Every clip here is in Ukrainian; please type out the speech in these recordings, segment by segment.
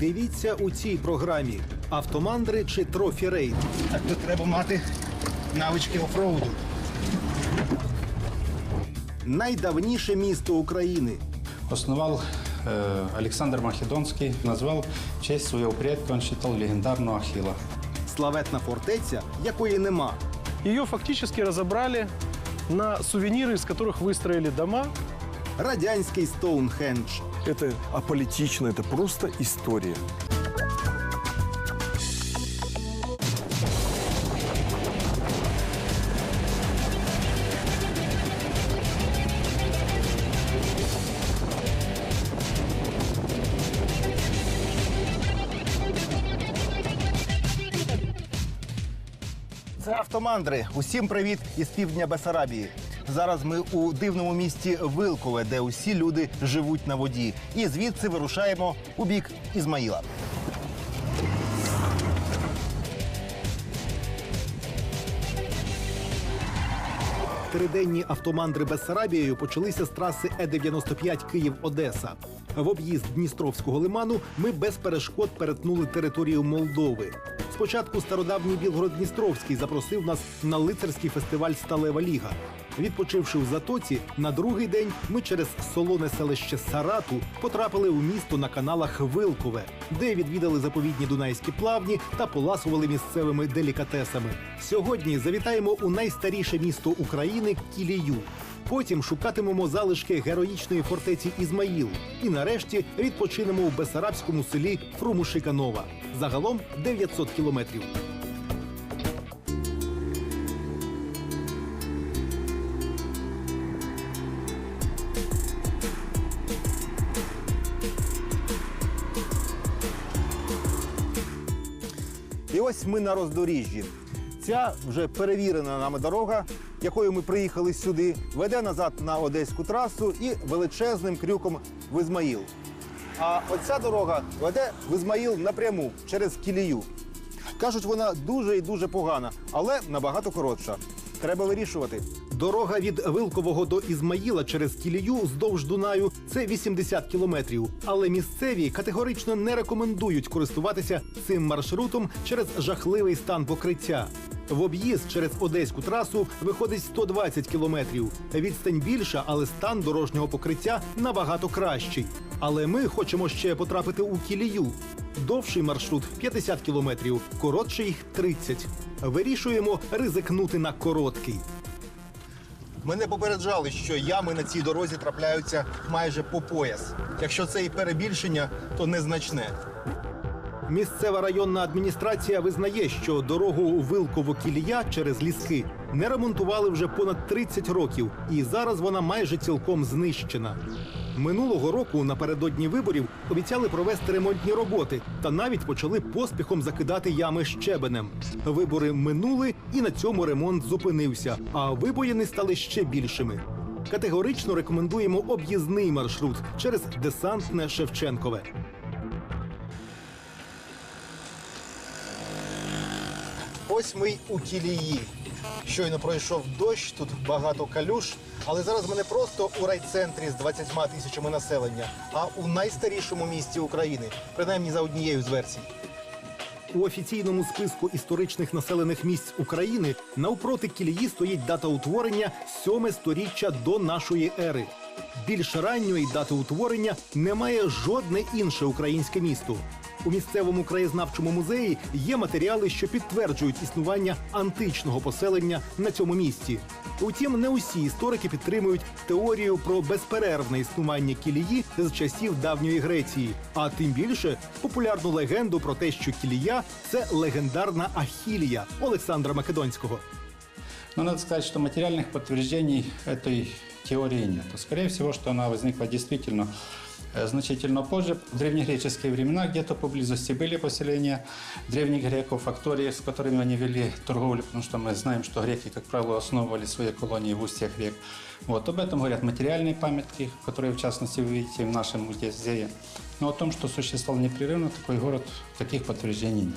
Дивіться у цій програмі: автомандри чи трофі-рейд. Так тут треба мати навички офроуду. Найдавніше місто України. Основал э, Александр Македонский, назвал в честь своего предка, он считал легендарного Ахилла. Славетна фортеця, якої нема. Ее фактически разобрали на сувениры, из которых выстроили дома. Радянський Стоунхендж. Это аполитично, это просто история. Це автомандри. Усім привіт із півдня Бесарабії. Зараз ми у дивному місті Вилкове, де усі люди живуть на воді. І звідси вирушаємо у бік Ізмаїла. Триденні автомандри Бессарабією почалися з траси Е-95 Київ-Одеса. В об'їзд Дністровського лиману ми без перешкод перетнули територію Молдови. Спочатку стародавній Білгород-Дністровський запросив нас на лицарський фестиваль Сталева Ліга. Відпочивши в затоці, на другий день ми через солоне селище Сарату потрапили у місто на каналах Вилкове, де відвідали заповідні дунайські плавні та поласували місцевими делікатесами. Сьогодні завітаємо у найстаріше місто України Кілію. Потім шукатимемо залишки героїчної фортеці Ізмаїл. І нарешті відпочинемо у бесарабському селі Фрумушиканова. Загалом 900 кілометрів. Ось ми на роздоріжжі. Ця вже перевірена нами дорога, якою ми приїхали сюди, веде назад на одеську трасу і величезним крюком в Ізмаїл. А оця дорога веде в Ізмаїл напряму через Кілію. Кажуть, вона дуже і дуже погана, але набагато коротша. Треба вирішувати. Дорога від Вилкового до Ізмаїла через Кілію вздовж Дунаю це 80 кілометрів. Але місцеві категорично не рекомендують користуватися цим маршрутом через жахливий стан покриття. В об'їзд через одеську трасу виходить 120 кілометрів. Відстань більша, але стан дорожнього покриття набагато кращий. Але ми хочемо ще потрапити у Кілію. Довший маршрут 50 кілометрів, коротший 30. Вирішуємо ризикнути на короткий. Мене попереджали, що ями на цій дорозі трапляються майже по пояс. Якщо це і перебільшення, то незначне. Місцева районна адміністрація визнає, що дорогу Вилково-Кілія через ліски не ремонтували вже понад 30 років, і зараз вона майже цілком знищена. Минулого року напередодні виборів обіцяли провести ремонтні роботи та навіть почали поспіхом закидати ями щебенем. Вибори минули, і на цьому ремонт зупинився, а вибоїни стали ще більшими. Категорично рекомендуємо об'їзний маршрут через десантне Шевченкове. Ось ми й у кілії. Щойно пройшов дощ, тут багато калюш, але зараз ми не просто у райцентрі з 20 тисячами населення, а у найстарішому місті України, принаймні за однією з версій. У офіційному списку історичних населених місць України навпроти кілії стоїть дата утворення сьоме сторіччя до нашої ери. Більш ранньої дати утворення немає жодне інше українське місто. У місцевому краєзнавчому музеї є матеріали, що підтверджують існування античного поселення на цьому місці. Утім, не усі історики підтримують теорію про безперервне існування кілії з часів давньої Греції, а тим більше популярну легенду про те, що кілія це легендарна Ахілія Олександра Македонського. Но надо сказать, что материальных подтверждений этой теории нет. Скорее всего, что она возникла действительно э, значительно позже. В древнегреческие времена где-то поблизости были поселения древних греков, фактории, с которыми они вели торговлю, потому что мы знаем, что греки, как правило, основывали свои колонии в устьях рек. Вот. Об этом говорят материальные памятки, которые, в частности, вы видите в нашем музее. Но о том, что существовал непрерывно такой город, таких подтверждений нет.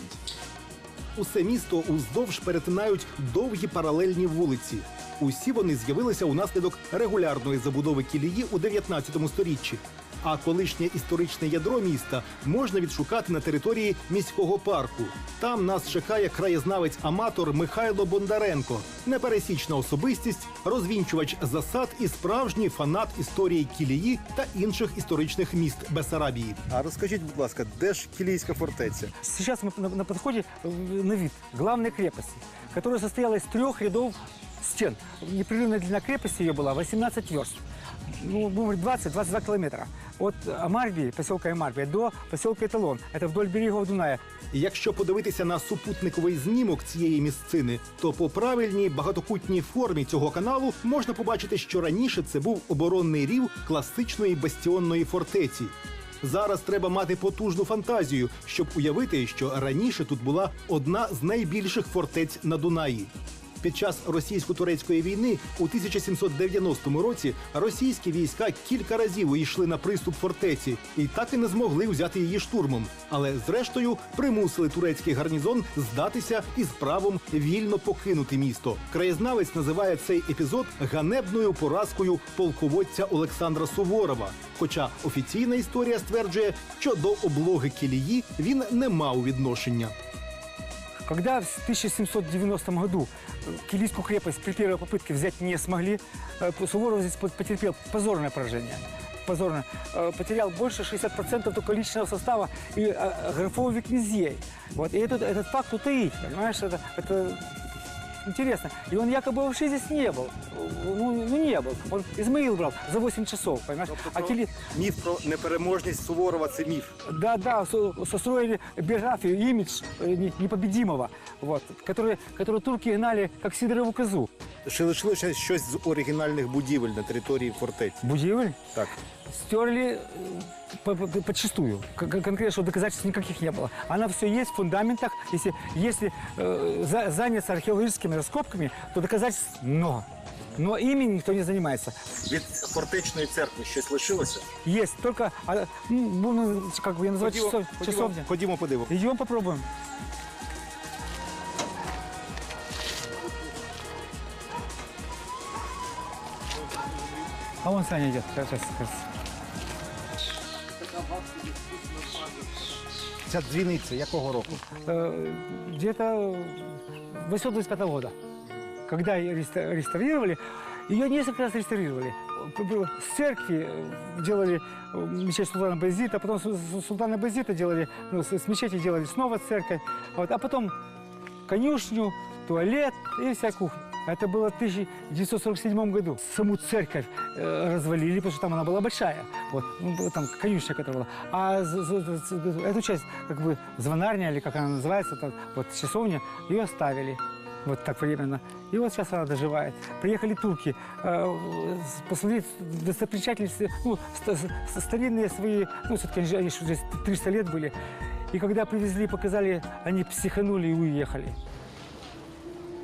Усе місто уздовж перетинають довгі паралельні вулиці. Усі вони з'явилися унаслідок регулярної забудови кілії у 19 сторіччі. А колишнє історичне ядро міста можна відшукати на території міського парку. Там нас чекає краєзнавець-аматор Михайло Бондаренко, непересічна особистість, розвінчувач засад і справжній фанат історії Кілії та інших історичних міст Бесарабії. А розкажіть, будь ласка, де ж Кілійська фортеця? Сейчас мы на, э, на вид главной крепости, которая состояла из трех рядов стен. Непрерывная длина крепости ее была 18 верст. Ну, будем говорить, 20-22 километра. От Амарбии, поселка Амарбия, до поселка Эталон. Это вдоль берегов Дуная. І Якщо подивитися на супутниковий знімок цієї місцини, то по правильній багатокутній формі цього каналу можна побачити, що раніше це був оборонний рів класичної бастіонної фортеці. Зараз треба мати потужну фантазію, щоб уявити, що раніше тут була одна з найбільших фортець на Дунаї. Під час російсько-турецької війни у 1790 році російські війська кілька разів йшли на приступ фортеці і так і не змогли взяти її штурмом. Але зрештою примусили турецький гарнізон здатися і з правом вільно покинути місто. Краєзнавець називає цей епізод ганебною поразкою полководця Олександра Суворова. Хоча офіційна історія стверджує, що до облоги кілії він не мав відношення. Когда в 1790 году э, Килийскую крепость при первой попытке взять не смогли, э, Суворов здесь по- потерпел позорное поражение. Позорно. Э, Потерял больше 60% только личного состава и э, графов и князей. Вот. И этот, этот факт утаить, понимаешь, это, это интересно. И он якобы вообще здесь не был. Ну, ну, не был. Он Измаил брал за 8 часов, понимаешь? А Кили... Міф про непереможність Суворова це міф. Да, да, со- состроили биографию, имидж э, не- непобедимого, вот, который, который турки гнали как сидорову козу. Чи лишилося щось з оригінальних будівель на території фортеці? Будивль Так. стерли э, по- по- подчистую. Кон- кон- Конкретно, что доказательств никаких не было. Она все есть в фундаментах. Если, если э, за- заняться археологическими раскопками, то доказательств много. Но ими никто не занимается. Від фортечної церкви щось лишилося? Есть только, а, ну, будем, как бы я называть, часов, часовня. ходімо подивимося. Идем попробуем. А вон Саня идет. Сейчас, сейчас, сейчас. Ця дзвіниця якого року? Э, Где-то 825 года. Когда ее реста- реставрировали, ее несколько раз реставрировали. С церкви э, делали э, мечеть Султана Байзита, потом с с Султана Байзита делали, ну, с с мечети делали снова церковь, вот, а потом конюшню, туалет и вся кухня. Это было в 1947 году. Саму церковь э, развалили, потому что там она была большая. Вот, ну, там конюшня, которая была. А эту часть, как бы, звонарня, или как она называется, там, вот, часовня, ее оставили. Вот так временно. И вот сейчас она доживает. Приехали турки э, посмотреть достопримечательности, ну, ст- старинные свои, ну, все-таки они, они же здесь 300 лет были. И когда привезли, показали, они психанули и уехали.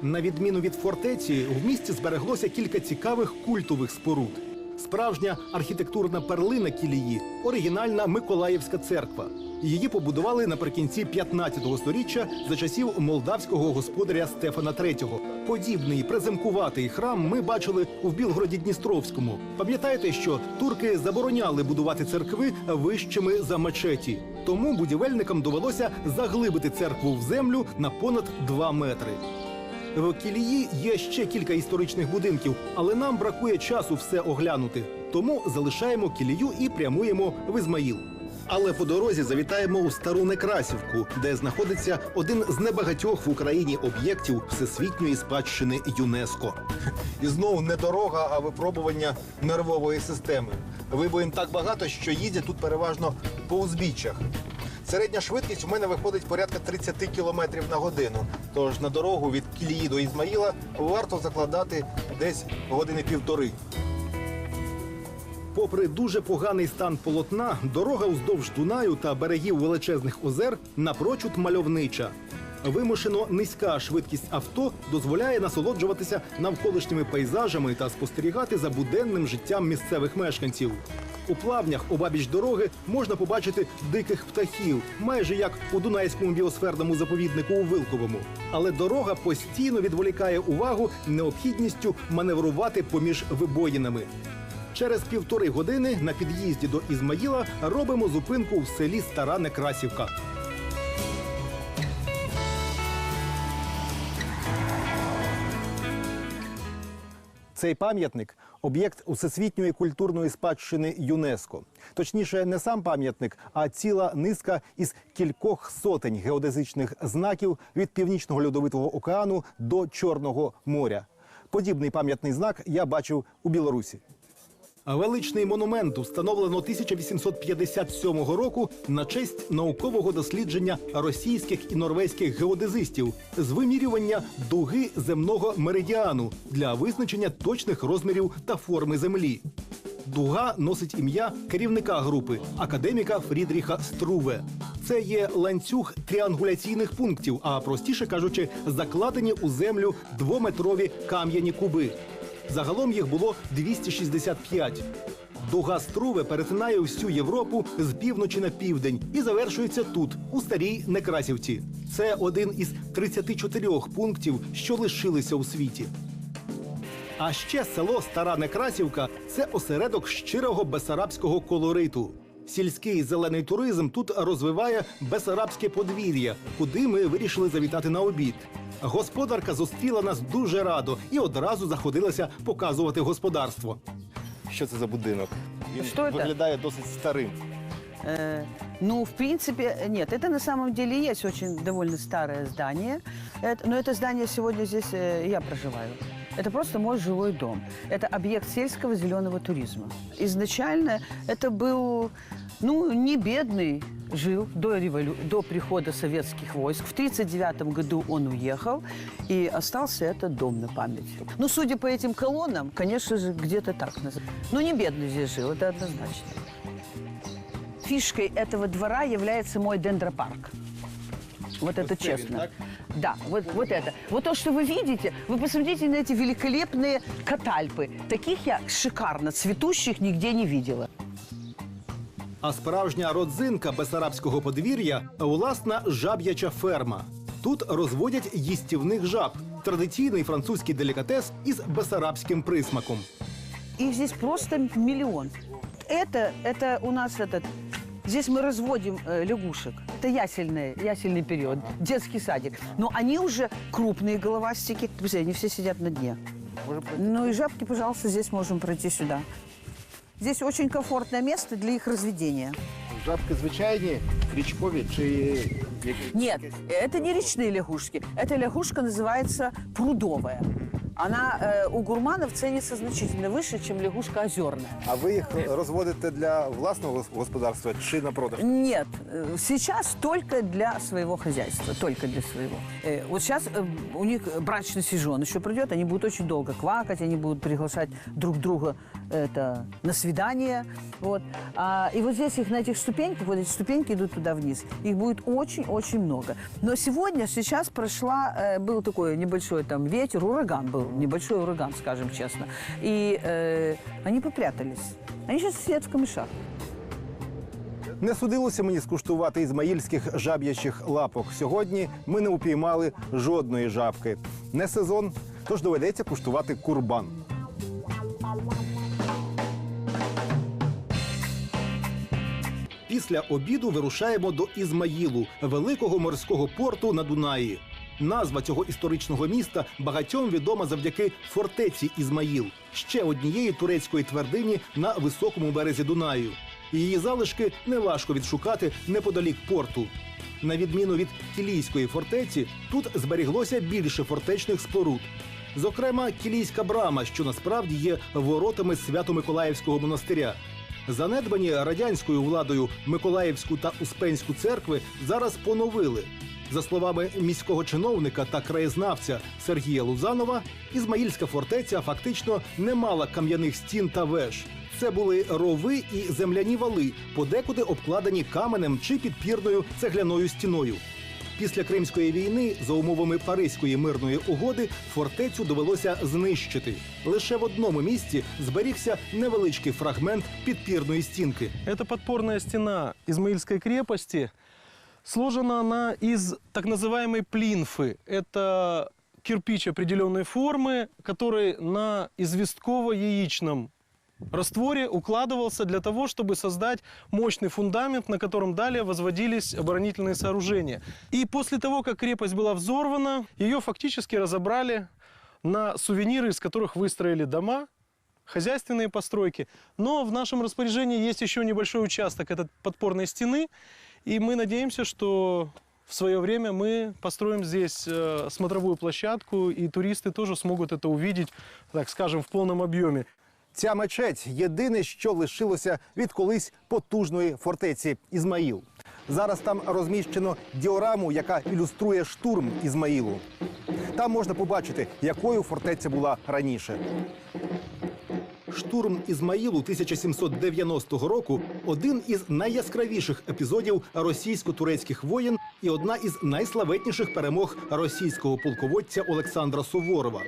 На відміну від фортеці, в місті збереглося кілька цікавих культових споруд. Справжня архітектурна перлина кілії оригінальна Миколаївська церква. Її побудували наприкінці 15 століття за часів молдавського господаря Стефана III. Подібний преземкуватий храм ми бачили у Білгороді Дністровському. Пам'ятаєте, що турки забороняли будувати церкви вищими за мечеті. Тому будівельникам довелося заглибити церкву в землю на понад 2 метри. В Кілії є ще кілька історичних будинків, але нам бракує часу все оглянути. Тому залишаємо кілію і прямуємо в Ізмаїл. Але по дорозі завітаємо у стару Некрасівку, де знаходиться один з небагатьох в Україні об'єктів всесвітньої спадщини ЮНЕСКО. І знову не дорога, а випробування нервової системи. Вибоїн так багато, що їздять тут переважно по узбіччях. Середня швидкість у мене виходить порядка 30 км на годину. Тож на дорогу від Кілії до Ізмаїла варто закладати десь години півтори. Попри дуже поганий стан полотна, дорога уздовж Дунаю та берегів величезних озер напрочуд мальовнича. Вимушено низька швидкість авто дозволяє насолоджуватися навколишніми пейзажами та спостерігати за буденним життям місцевих мешканців. У плавнях обабіч дороги можна побачити диких птахів, майже як у Дунайському біосферному заповіднику у Вилковому. Але дорога постійно відволікає увагу необхідністю маневрувати поміж вибоїнами. Через півтори години на під'їзді до Ізмаїла робимо зупинку в селі Стара Некрасівка. Цей пам'ятник об'єкт усесвітньої культурної спадщини ЮНЕСКО. Точніше, не сам пам'ятник, а ціла низка із кількох сотень геодезичних знаків від північного льодовитого океану до Чорного моря. Подібний пам'ятний знак я бачив у Білорусі. Величний монумент встановлено 1857 року на честь наукового дослідження російських і норвезьких геодезистів з вимірювання дуги земного меридіану для визначення точних розмірів та форми землі. Дуга носить ім'я керівника групи академіка Фрідріха Струве. Це є ланцюг тріангуляційних пунктів, а простіше кажучи, закладені у землю двометрові кам'яні куби. Загалом їх було 265. Дуга Струве перетинає всю Європу з півночі на південь і завершується тут, у старій Некрасівці. Це один із 34 пунктів, що лишилися у світі. А ще село Стара Некрасівка це осередок щирого бесарабського колориту. Сільський зелений туризм тут розвиває бесарабське подвір'я, куди ми вирішили завітати на обід. Господарка зустріла нас дуже радо і одразу заходилася показувати господарство. Що це за будинок? Він Що це? виглядає досить старим. Э, Ну, в принципе, нет, это на самом деле есть очень довольно старое здание. Это- но это здание сегодня здесь э, я проживаю. Это просто мой жилой дом. Это объект сельского зеленого туризма. Изначально это был, ну, не бедный, жил до, револю... до прихода советских войск. В 1939 году он уехал, и остался этот дом на память. Ну, судя по этим колоннам, конечно же, где-то так называется. Но не бедный здесь жил, это однозначно. Фишкой этого двора является мой дендропарк. Вот это честно. Да, вот, вот это. Вот то, что вы видите, вы посмотрите на эти великолепные катальпы. Таких я шикарно цветущих нигде не видела. А справжня родзинка бесарабського подвір'я власна жаб'яча ферма. Тут розводять їстівних жаб традиційний французький делікатес із бесарабським присмаком. Их здесь просто миллион. Это, это у нас этот... Здесь мы разводим э, лягушек. Это ясельный, ясельный период, детский садик. Но они уже крупные головастики. Посмотрите, они все сидят на дне. Ну и жабки, пожалуйста, здесь можем пройти сюда. Здесь очень комфортное место для их разведения. Жабки звичайні, річкові чи якісь? Нет, это не речные лягушки. Эта лягушка называется прудовая. Она э, у гурманов ценится значительно выше, чем лягушка озерная. А ви їх розводите для власного гос- господарства чи на продаж? Нет, э, сейчас только для своего хозяйства, только для своего. Э, Вот сейчас э, у них брачный сезон еще придет, они будут очень долго квакать, они будут приглашать друг друга это, на свидание. Вот. А, и вот здесь их на этих ступеньках, вот эти ступеньки идут туда вниз, их будет очень-очень много. Но сегодня, сейчас прошла, э, был такой небольшой там ветер, ураган был, небольшой ураган, скажем честно. И э, они попрятались. Они сейчас сидят в камышах. Не судилося мені скуштувати ізмаїльських жаб'ячих лапок. Сьогодні ми не упіймали жодної жабки. Не сезон, тож доведеться куштувати курбан. Після обіду вирушаємо до Ізмаїлу, великого морського порту на Дунаї. Назва цього історичного міста багатьом відома завдяки фортеці Ізмаїл, ще однієї турецької твердині на високому березі Дунаю. Її залишки неважко відшукати неподалік порту. На відміну від Кілійської фортеці, тут зберіглося більше фортечних споруд. Зокрема, Кілійська брама, що насправді є воротами Свято-Миколаївського монастиря. Занедбані радянською владою Миколаївську та Успенську церкви зараз поновили. За словами міського чиновника та краєзнавця Сергія Лузанова, Ізмаїльська фортеця фактично не мала кам'яних стін та веж. Це були рови і земляні вали, подекуди обкладені каменем чи підпірною цегляною стіною. Після Кримської війни за умовами Паризької мирної угоди фортецю довелося знищити. Лише в одному місці зберігся невеличкий фрагмент підпірної стінки. Эта подпорная стена Измаильской крепости сложена она из так называемой плинфы. Это кирпич определенной формы, который на известково-яичном растворе укладывался для того, чтобы создать мощный фундамент, на котором далее возводились оборонительные сооружения. И после того, как крепость была взорвана, ее фактически разобрали на сувениры, из которых выстроили дома, хозяйственные постройки. Но в нашем распоряжении есть еще небольшой участок этой подпорной стены, и мы надеемся, что в свое время мы построим здесь э, смотровую площадку, и туристы тоже смогут это увидеть, так скажем, в полном объеме. Ця мечеть єдине, що лишилося від колись потужної фортеці Ізмаїл. Зараз там розміщено діораму, яка ілюструє штурм Ізмаїлу. Там можна побачити, якою фортеця була раніше. Штурм Ізмаїлу 1790 року один із найяскравіших епізодів російсько-турецьких воєн і одна із найславетніших перемог російського полководця Олександра Суворова.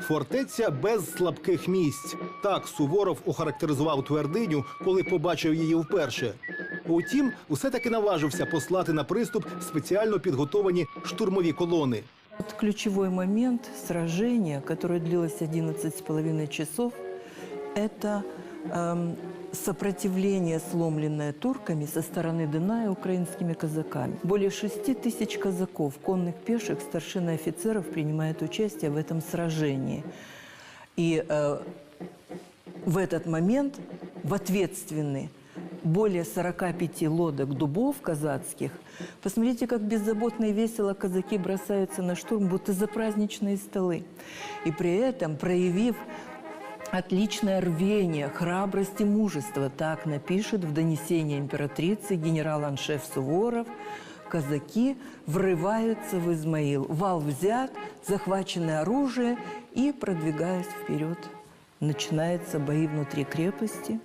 Фортеця без слабких місць. Так Суворов охарактеризував твердиню, коли побачив її вперше. Утім, усе таки наважився послати на приступ спеціально підготовані штурмові колони. Вот ключевой момент сражения, которое длилось 11 с половиной часов, это эм, сопротивление, сломленное турками со стороны Дуная украинскими казаками. Более 6 тысяч казаков, конных, пеших, старшин и офицеров принимают участие в этом сражении. И э, в этот момент в ответственны более 45 лодок дубов казацких. Посмотрите, как беззаботно и весело казаки бросаются на штурм, будто за праздничные столы. И при этом, проявив отличное рвение, храбрость и мужество, так напишет в донесении императрицы генерал-аншеф Суворов, казаки врываются в Измаил. Вал взят, захваченное оружие и, продвигаясь вперед, начинаются бои внутри крепости.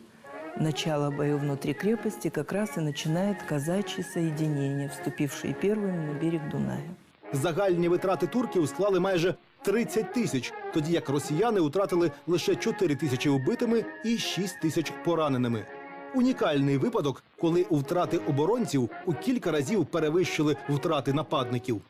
Начало боев внутри крепости как раз и начинает казачье соединение, вступившие первыми на берег Дуная. Загальні витрати турків склали майже 30 тисяч, тоді як росіяни втратили лише 4 тисячі убитими і 6 тисяч пораненими. Унікальний випадок, коли втрати оборонців у кілька разів перевищили втрати нападників.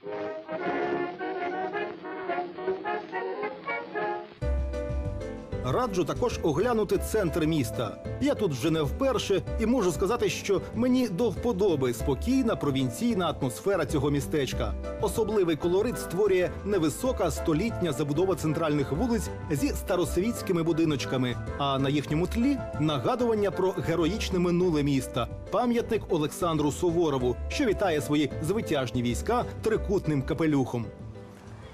Раджу також оглянути центр міста. Я тут вже не вперше і можу сказати, що мені до вподоби спокійна провінційна атмосфера цього містечка. Особливий колорит створює невисока столітня забудова центральних вулиць зі старосвітськими будиночками. А на їхньому тлі нагадування про героїчне минуле міста, пам'ятник Олександру Суворову, що вітає свої звитяжні війська трикутним капелюхом.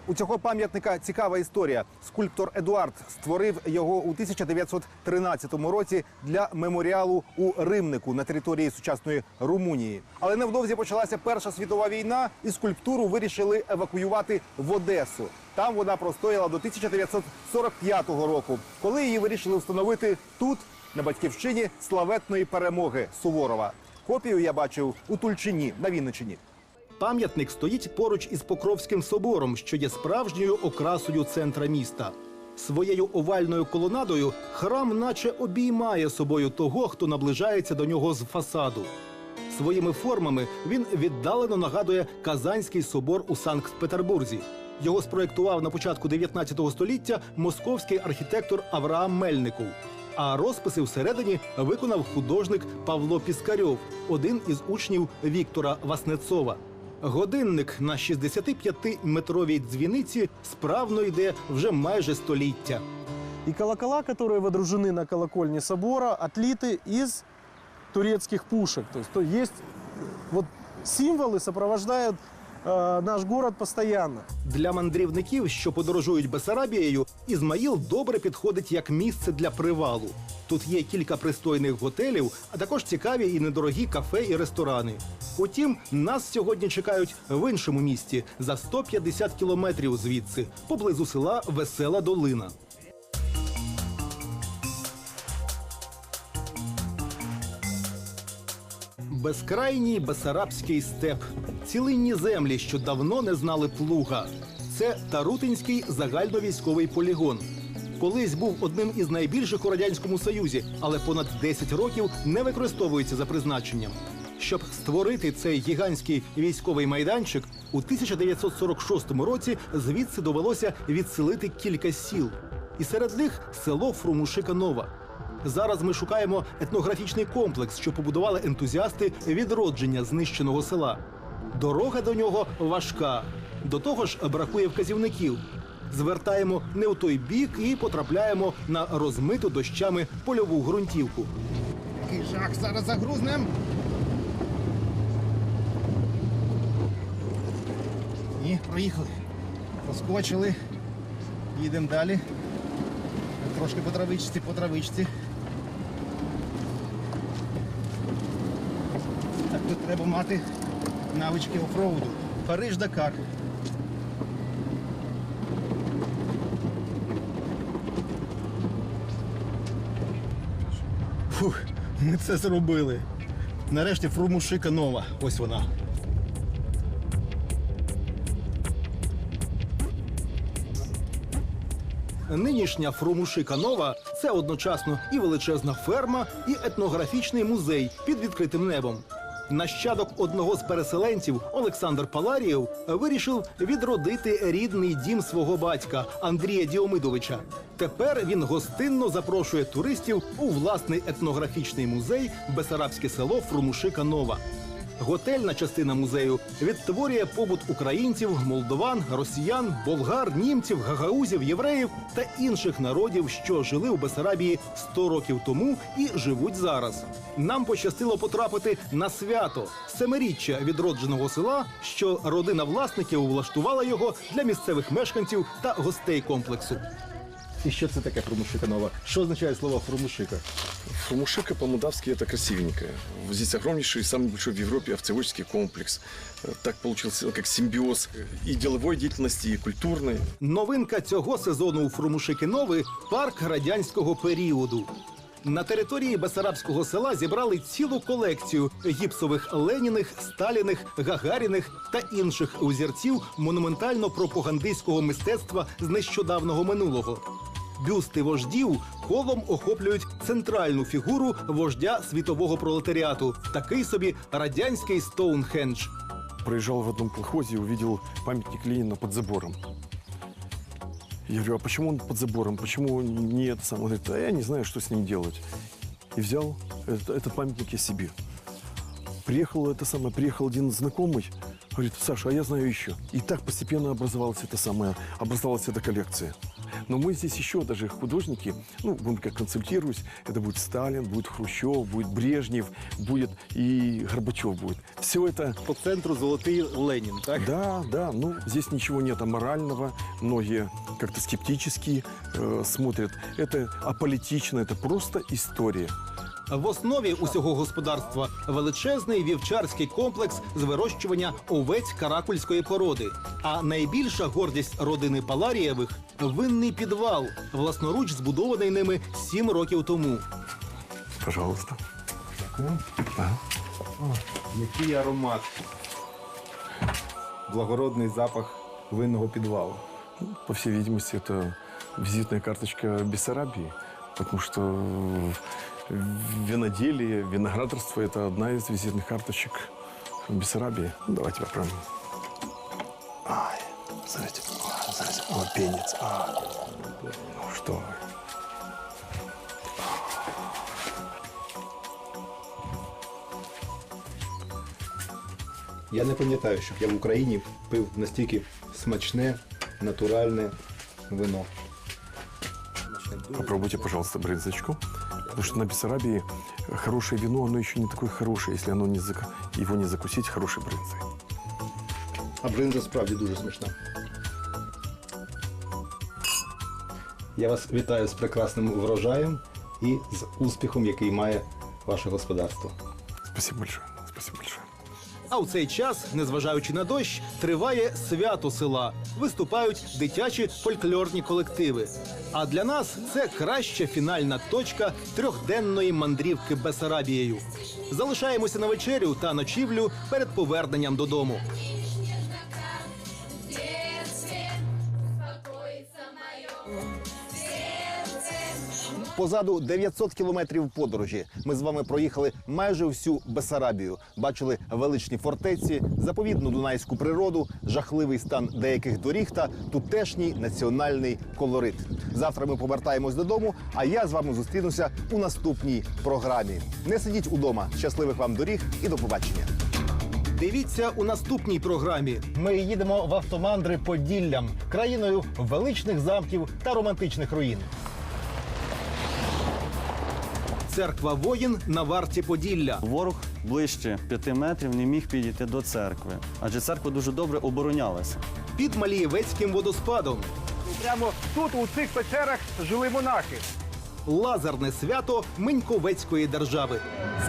У цього пам'ятника цікава історія. Скульптор Едуард створив його у 1913 році для меморіалу у Римнику на території сучасної Румунії. Але невдовзі почалася Перша світова війна, і скульптуру вирішили евакуювати в Одесу. Там вона простояла до 1945 року, коли її вирішили встановити тут, на батьківщині славетної перемоги Суворова. Копію я бачив у Тульчині на Вінниччині. Пам'ятник стоїть поруч із Покровським собором, що є справжньою окрасою центра міста. Своєю овальною колонадою храм наче обіймає собою того, хто наближається до нього з фасаду. Своїми формами він віддалено нагадує Казанський собор у Санкт-Петербурзі. Його спроєктував на початку 19 століття московський архітектор Авраам Мельников. А розписи всередині виконав художник Павло Піскарьов, один із учнів Віктора Васнецова. Годинник на 65-метровій дзвіниці справно йде вже майже століття. И колокола, которые водружены на колокольне собора, отлиты из турецких пушек. То есть, то есть вот символы сопровождают э, наш город постоянно. Для мандрівників, що подорожують Бесарабією, Ізмаїл добре підходить як місце для привалу. Тут є кілька пристойних готелів, а також цікаві і недорогі кафе і ресторани. Утім, нас сьогодні чекають в іншому місті за 150 кілометрів звідси, поблизу села Весела Долина. Безкрайній Бесарабський степ, цілинні землі, що давно не знали плуга. Це Тарутинський загальновійськовий полігон. Колись був одним із найбільших у радянському союзі, але понад 10 років не використовується за призначенням. Щоб створити цей гігантський військовий майданчик, у 1946 році звідси довелося відселити кілька сіл, і серед них село Фрумушика Нова. Зараз ми шукаємо етнографічний комплекс, що побудували ентузіасти відродження знищеного села. Дорога до нього важка. До того ж, бракує вказівників. Звертаємо не у той бік і потрапляємо на розмиту дощами польову ґрунтівку. Жах, зараз загрузнем. Ні, проїхали. Проскочили. Їдемо далі. Трошки по травичці, по травичці. Так тут треба мати навички офроуду. Париж Дакар. Фух, ми це зробили. Нарешті фрумушика нова. Ось вона. Нинішня Фрумушика Нова це одночасно і величезна ферма, і етнографічний музей під відкритим небом. Нащадок одного з переселенців Олександр Паларієв вирішив відродити рідний дім свого батька Андрія Діомидовича. Тепер він гостинно запрошує туристів у власний етнографічний музей Бесарабське село Фрумушика Нова. Готельна частина музею відтворює побут українців, молдован, росіян, болгар, німців, гагаузів, євреїв та інших народів, що жили у Бесарабії 100 років тому і живуть зараз. Нам пощастило потрапити на свято семиріччя відродженого села, що родина власників влаштувала його для місцевих мешканців та гостей комплексу. І що це таке фрумушика нова? Що означає слово фрумушика? Фумушика по-молдавски это красивенькая. Здесь огромнейший, самый большой в Европе овцеводческий комплекс. Э, Так получился как симбиоз и деловой деятельности, и культурной. Новинка цього сезону у Фрумушики Нови парк радянського періоду. На території Бесарабського села зібрали цілу колекцію гіпсових Леніних, Сталіних, Гагаріних та інших узірців монументально-пропагандистського мистецтва з нещодавнього минулого. Бюсти вождів колом охоплюють центральну фігуру вождя світового пролетаріату, такий собі радянський Стоунхендж. Проезжал в одном колхозе и увидел памятник Ленина под забором. Я говорю, а почему он под забором? Почему не это самое? Он говорит, а я не знаю, что с ним делать. И взял этот, этот памятник я себе. Приехал это самое, приехал один знакомый, говорит, Саша, а я знаю еще. И так постепенно образовалась эта самая, образовалась эта коллекция. Но мы здесь еще даже художники, ну, будем как консультируюсь, это будет Сталин, будет Хрущев, будет Брежнев, будет и Горбачев будет. Все это По центру золотий Ленін, так? да, да, ну здесь ничего нет аморального. Многие как-то скептически э, смотрят. Это аполитично, это просто история. В основі усього господарства величезний вівчарський комплекс з вирощування овець каракульської породи. А найбільша гордість родини Паларієвих винний підвал, власноруч збудований ними сім років тому. Пожалуйста. Який аромат. Благородний запах винного підвалу. По всей видимости, это визитная карточка Бессарабии, потому что виноделие, виноградарство – это одна из визитных карточек Бессарабии. Ну, давайте попробуем. Ай, смотрите, а, смотрите, о, пенец. А, ну что вы. Я не пам'ятаю, щоб я в Україні пив настільки смачне, натуральне вино. Попробуйте, пожалуйста, брынзочку. Потому что на Бессарабии хорошее вино, оно еще не такое хорошее, если оно не зак... его не закусить хорошей брынзой. А бринза справді дуже смачна. Я вас вітаю з прекрасним врожаєм і з успіхом, який має ваше господарство. Спасибо большое. Спасибо большое. А у цей час, незважаючи на дощ, триває свято села. Виступають дитячі фольклорні колективи. А для нас це краща фінальна точка трьохденної мандрівки Бесарабією. Залишаємося на вечерю та ночівлю перед поверненням додому. Позаду 900 кілометрів подорожі. Ми з вами проїхали майже всю Бесарабію. Бачили величні фортеці, заповідну дунайську природу, жахливий стан деяких доріг та тутешній національний колорит. Завтра ми повертаємось додому. А я з вами зустрінуся у наступній програмі. Не сидіть удома. Щасливих вам доріг і до побачення. Дивіться у наступній програмі. Ми їдемо в автомандри Поділлям, країною величних замків та романтичних руїн. Церква воїн на варті Поділля. Ворог ближче п'яти метрів не міг підійти до церкви, адже церква дуже добре оборонялася. Під Малієвецьким водоспадом. Прямо тут, у цих печерах, жили монахи. Лазерне свято Миньковецької держави.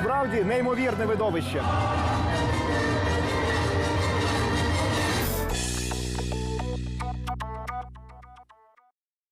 Справді неймовірне видовище.